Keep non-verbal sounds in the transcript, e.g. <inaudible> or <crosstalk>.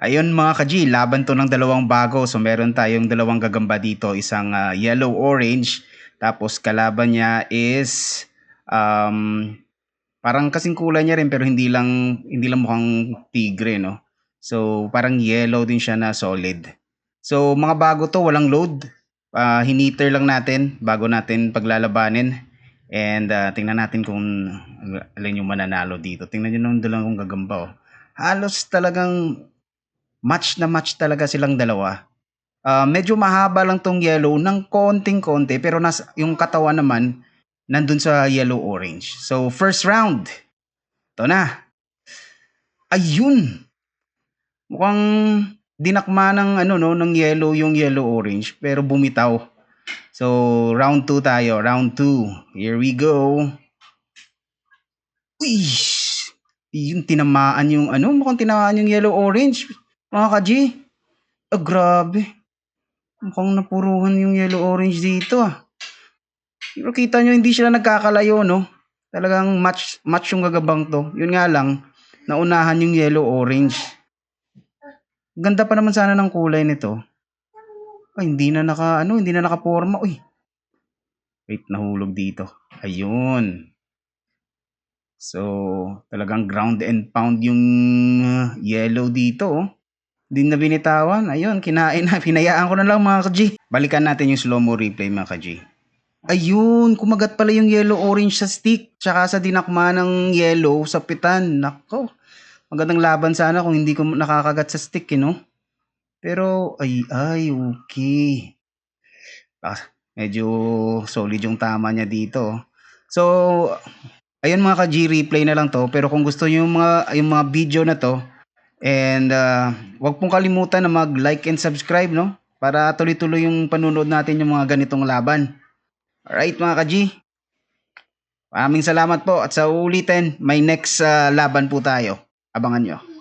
Ayun mga ka-G, laban to ng dalawang bago. So meron tayong dalawang gagamba dito. Isang ah, yellow-orange. Tapos kalaban niya is um, parang kasing kulay niya rin pero hindi lang hindi lang mukhang tigre no. So parang yellow din siya na solid. So mga bago to, walang load. Ah, hiniter lang natin bago natin paglalabanin. And ah, tingnan natin kung alin yung mananalo dito. Tingnan nyo nung dalawang gagamba oh. Halos talagang match na match talaga silang dalawa. Ah, medyo mahaba lang tong yellow ng konting-konti pero nas yung katawan naman nandun sa yellow orange. So first round. Ito na. Ayun. Mukhang dinakma ng ano no ng yellow yung yellow orange pero bumitaw. So round 2 tayo, round 2. Here we go. Uy! Yung tinamaan yung ano, mukhang tinamaan yung yellow orange. Mga ka-G. Ah, grabe. Mukhang napuruhan yung yellow orange dito ah. Pero kita nyo, hindi sila nagkakalayo, no? Talagang match, match yung gagabang to. Yun nga lang, naunahan yung yellow orange. Ganda pa naman sana ng kulay nito. Ay, hindi na naka, ano, hindi na nakaporma. Uy. Wait, nahulog dito. Ayun. So, talagang ground and pound yung uh, yellow dito, oh. Hindi na binitawan. Ayun, kinain na. <laughs> Pinayaan ko na lang mga ka-G. Balikan natin yung slow-mo replay mga ka-G. Ayun, kumagat pala yung yellow-orange sa stick. Tsaka sa dinakma ng yellow sa pitan. Nako, magandang laban sana kung hindi ko nakakagat sa stick, eh, no? Pero, ay, ay, okay. Ah, medyo solid yung tama niya dito. oh. So, ayun mga ka-G, replay na lang to. Pero kung gusto niyo yung mga, yung mga video na to, and uh, wag pong kalimutan na mag-like and subscribe, no? Para tuloy-tuloy yung panunood natin yung mga ganitong laban. Alright mga ka-G. Maraming salamat po at sa ulitin, may next uh, laban po tayo. Abangan nyo.